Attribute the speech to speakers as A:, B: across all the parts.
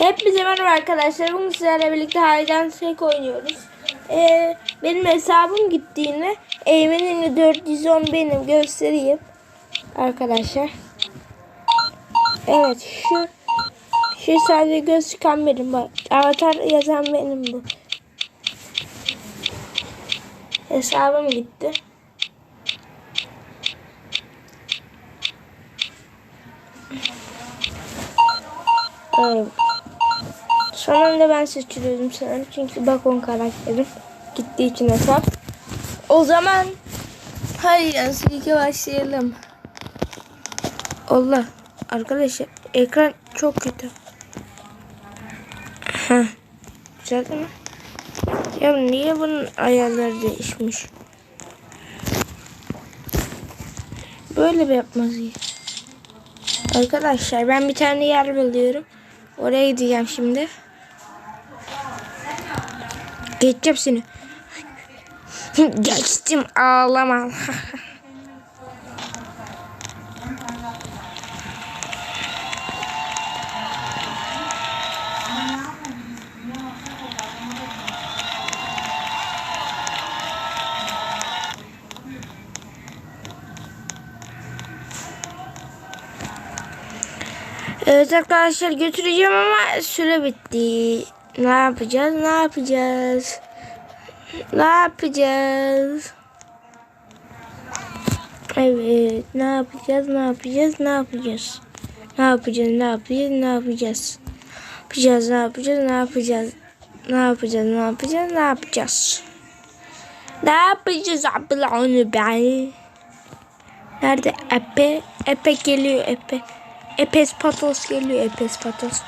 A: Hepinize merhaba arkadaşlar. Bugün sizlerle birlikte Haydan Sek oynuyoruz. Ee, benim hesabım gittiğinde Eymen'in 410 benim göstereyim. Arkadaşlar. Evet şu şu sadece göz çıkan benim bak. Avatar yazan benim bu. Hesabım gitti. Evet. Son anda ben seçiliyordum sanırım. Çünkü bakon karakterim gittiği için hesap. O zaman hadi Yansı'ya başlayalım. Allah. Arkadaşlar ekran çok kötü. Heh. Güzel değil mi? Ya niye bunun ayarları değişmiş? Böyle bir yapmalıyım. Arkadaşlar ben bir tane yer buluyorum. Oraya gideceğim şimdi. Geçeceğim seni. Geçtim ağlama. Evet arkadaşlar götüreceğim ama süre bitti. Ne yapacağız? Ne yapacağız? Ne yapacağız? Evet, ne yapacağız? Ne yapacağız? Ne yapacağız? Ne yapacağız? Ne yapacağız? Ne yapacağız? Yapacağız, ne yapacağız? Ne yapacağız? Ne yapacağız? Ne yapacağız? Ne yapacağız? Ne yapacağız abi onu ben? Nerede? Epe, Epe geliyor Epe. Epes patos geliyor Epes patos.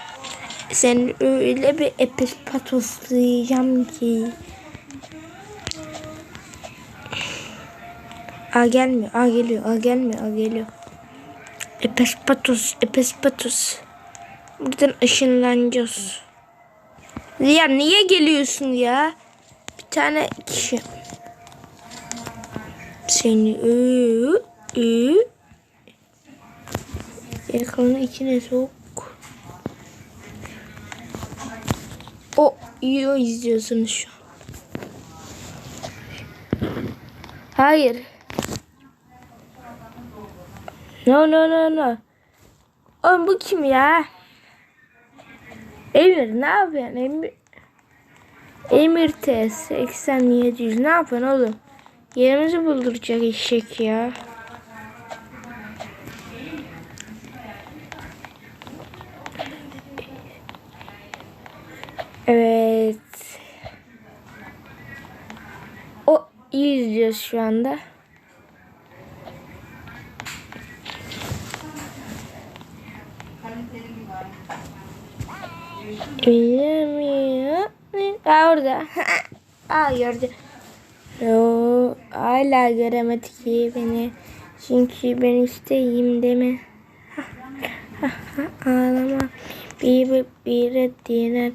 A: Sen öyle bir Epes patoslayacağım ki. A gelmiyor, A geliyor, A gelmiyor, A geliyor. Epes patos, Epes patos. Buradan ışınlanacağız. Ya niye geliyorsun ya? Bir tane kişi. Seni ıı, ıı, Ekranı içine sok. O iyi izliyorsunuz şu. Hayır. No no no no. Oğlum bu kim ya? Emir ne yapıyorsun Emir? Emir T 8700 ne yapıyorsun oğlum? Yerimizi bulduracak eşek ya. Evet. O iyi izliyoruz şu anda. Bilmiyor. Aa orada. Aa gördü. Yo, hala göremedi ki beni. Çünkü ben isteyeyim deme. Ağlama. Bir bir bir bir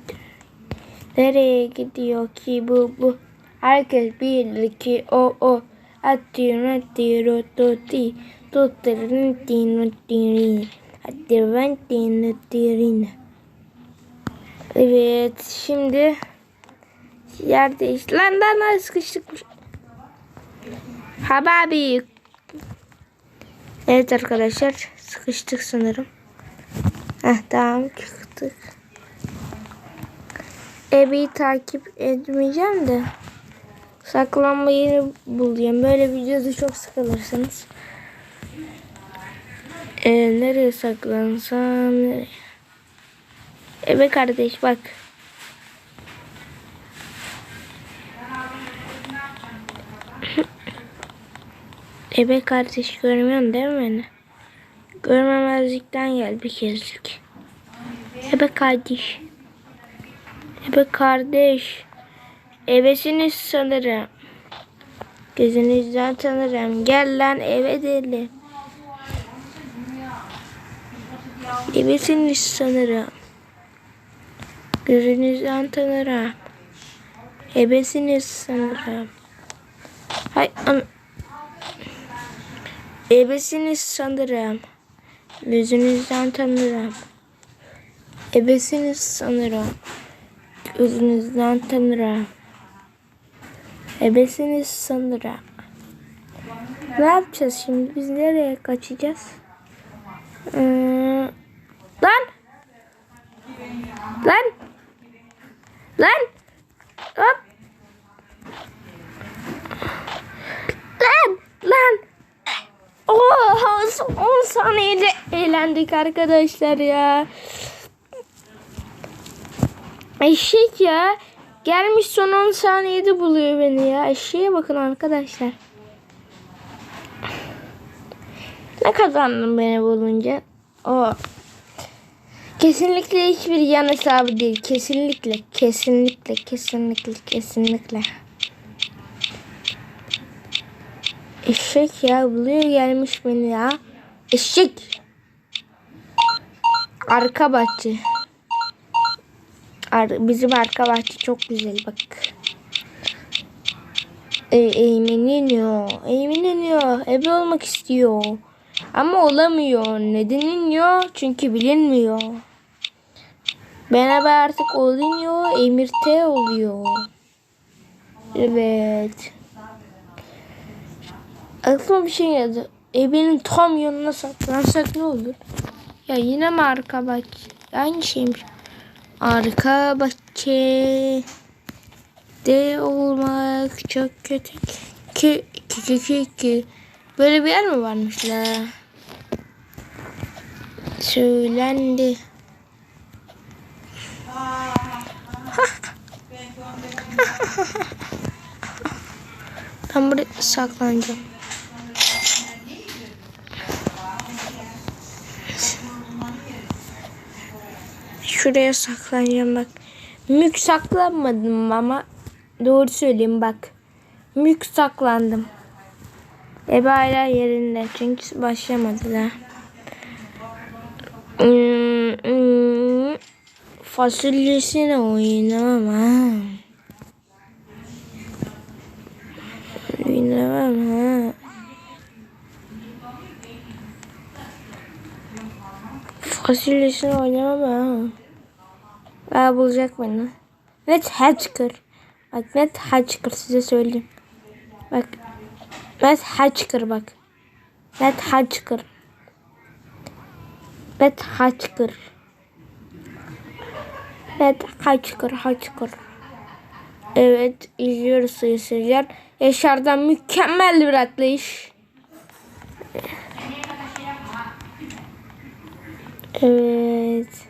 A: Nereye gidiyor ki bu bu? Herkes bilir ki o o. Atıyor atıyor tuti. Tutturun tinu tini. Evet şimdi yer değiş. Lan lan sıkıştık. Hababi. Evet arkadaşlar sıkıştık sanırım. Heh tamam çıktık. Ebe'yi takip etmeyeceğim de saklanma yeri bulacağım. Böyle videoda çok sıkılırsınız. Ee, nereye saklansam nereye? Ebe kardeş bak. Ebe kardeş görmüyorsun değil mi beni? Görmemezlikten gel bir kezlik. Ebe kardeş. Ebe kardeş. Ebesiniz sanırım. Gözünüzden tanırım. Gel lan eve deli. Ebesiniz sanırım. Gözünüzden tanırım. Ebesiniz sanırım. Hay an Ebesiniz sanırım. Gözünüzden tanırım. Ebesiniz sanırım. Gözünüzden tanırım. Ebesiniz sanırım. Ne yapacağız şimdi? Biz nereye kaçacağız? Ee, lan! Lan! Lan! Hop! Lan! Lan! Oha! Son 10 saniyede eğlendik arkadaşlar ya. Eşek ya. Gelmiş son 10 saniyede buluyor beni ya. Eşeğe bakın arkadaşlar. Ne kazandım beni bulunca? O. Kesinlikle hiçbir yan hesabı değil. Kesinlikle, kesinlikle, kesinlikle, kesinlikle. Eşek ya buluyor gelmiş beni ya. Eşek. Arka bahçe. Bizim arka bahçe çok güzel bak. E, Eymen iniyor. Eymen iniyor. Ebe olmak istiyor. Ama olamıyor. Neden iniyor? Çünkü bilinmiyor. Ben ebe artık oluyor. Emir T oluyor. Evet. Aklıma bir şey geldi. Ebenin tam yanına saklansak ne olur? Ya yine mi arka bahçe? Aynı şeymiş. Arka bahçe de olmak çok kötü. Ki ki ki ki ki. Böyle bir yer mi varmış la? Söylendi. ben buraya saklanacağım. Şuraya saklanacağım bak. Mük saklanmadım ama doğru söyleyeyim bak. Mük saklandım. Ebe hala yerinde çünkü başlamadı da. Fasulyesine oynamam. Oynamam ha. Fasulyesine oynamam ha. Aa, bulacak beni. Net Hatcher. Bak net Hatcher size söyleyeyim. Bak. Net Hatcher bak. Net Hatcher. Net Hatcher. Net Hatcher Hatcher. Evet izliyoruz sayın seyirciler. Yaşar'dan mükemmel bir atlayış. Evet.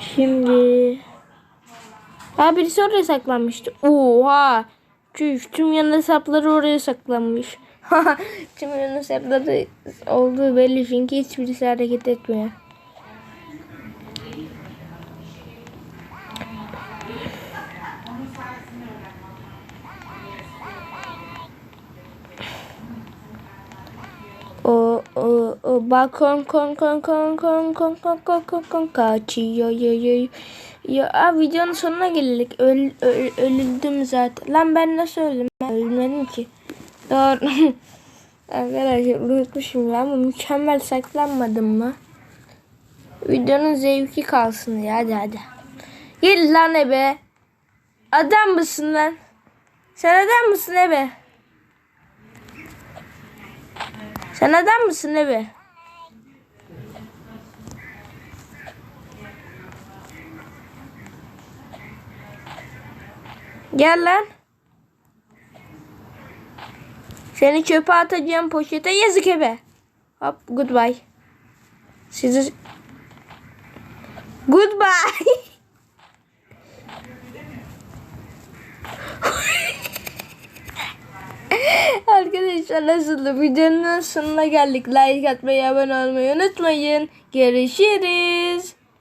A: Şimdi Ha birisi oraya saklanmıştı. Oha. Çüş, tüm yan hesapları oraya saklanmış. tüm yan hesapları olduğu belli çünkü hiçbirisi hareket etmiyor. Balkon kon kon kon kon kon kon kon kon kon kaçıyor yo yo ya abi videonun sonuna geldik öl, öl, öldüm zaten lan ben nasıl öldüm ben ölmedim ki doğru arkadaşlar unutmuşum ya ama mükemmel saklanmadım mı videonun zevki kalsın ya hadi hadi gel lan ebe adam mısın lan sen adam mısın ebe Sen adam mısın ne Gel lan. Seni çöpe atacağım poşete yazık ebe. Hop goodbye. Sizi Goodbye. Arkadaşlar nasıldı? Videonun sonuna geldik. Like atmayı, abone olmayı unutmayın. Görüşürüz.